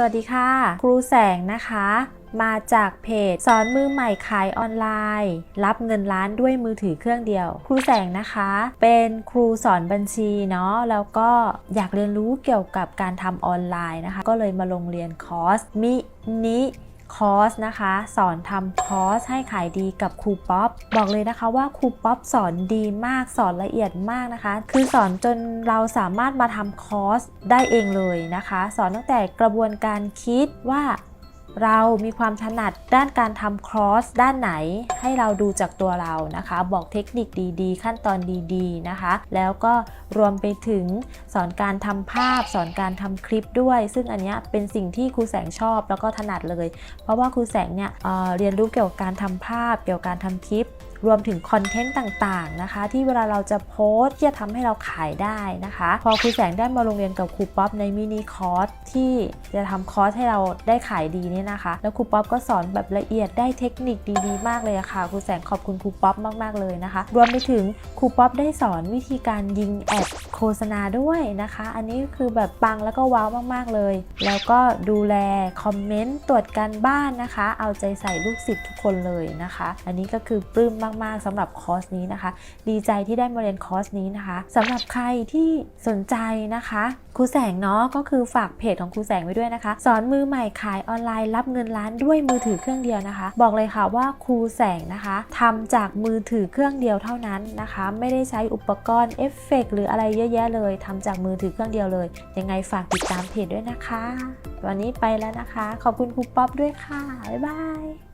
สวัสดีค่ะ ครูแสงนะคะ มาจากเพจสอนมือใหม่ขายออนไลน์ รับเงินล้านด้วยมือถือเครื่องเดียว ครูแสงนะคะ เป็นครูสอนบัญชีเนาะแล้วก็อยากเรียนรู้เกี่ยวกับการทำออนไลน์นะคะ ก็เลยมาลงเรียนคอร์สมินิ คอร์สนะคะ สอนทำคอร์สให้ขายดีกับครูป๊อปบอกเลยนะคะว่าครูป๊อปสอนดีมากสอนละเอียดมากนะคะ คือสอนจนเราสามารถมาทำคอร์สได้เองเลยนะคะ สอนตั้งแต่กระบวนการคิดว่า เรามีความถนัดด้านการทำครอสด้านไหน ให้เราดูจากตัวเรานะคะ บอกเทคนิคดีๆ ขั้นตอนดีๆนะคะ แล้วก็รวมไปถึงสอนการทำภาพ สอนการทำคลิปด้วย ซึ่งอันเนี้ยเป็นสิ่งที่ครูแสงชอบแล้วก็ถนัดเลย เพราะว่าครูแสงเนี่ยเเรียนรู้เกี่ยวกับการทำภาพ เกี่ยวกับการทำคลิป รวมถึงคอนเทนต์ต่างๆนะคะ ที่เวลาเราจะโพสต์ที่จะทำให้เราขายได้นะคะ พอครูแสงได้มาโรงเรียนกับครูป๊อปในมินิคอร์สที่จะทำคอร์สให้เราได้ขายดีเนี่ยนะคะ แล้วครูป๊อปก็สอนแบบละเอียดได้เทคนิคดีๆ มากเลยะค่ะครูแสงขอบคุณครูป๊อปมากๆเลยนะคะ รวมไปถึงครูป๊อปได้สอนวิธีการยิงแอดโฆษณาด้วยนะคะ อันนี้คือแบบปังแล้วก็ว้าวมากๆเลย แล้วก็ดูแลคอมเมนต์ตรวจการบ้านนะคะ เอาใจใส่ลูกศิษย์ทุกคนเลยนะคะ อันนี้ก็คือปลื้มมากๆสำหรับคอร์สนี้นะคะ ดีใจที่ได้มาเรียนคอร์สนี้นะคะสำหรับใครที่สนใจนะคะครูแสงเนาะก็คือฝากเพจของครูแสงไว้ด้วยนะคะ สอนมือใหม่ขายออนไลน์รับเงินล้านด้วยมือถือเครื่องเดียวนะคะ บอกเลยค่ะว่าครูแสงนะคะทำจากมือถือเครื่องเดียวเท่านั้นนะคะ ไม่ได้ใช้อุปกรณ์เอฟเฟกต์หรืออะไรเยอะแยะเลยทำจากมือถือเครื่องเดียวเลย ยังไงฝากติดตามเพจด้วยนะคะ วันนี้ไปแล้วนะคะ ขอบคุณครูป๊อปด้วยค่ะ บ๊ายบาย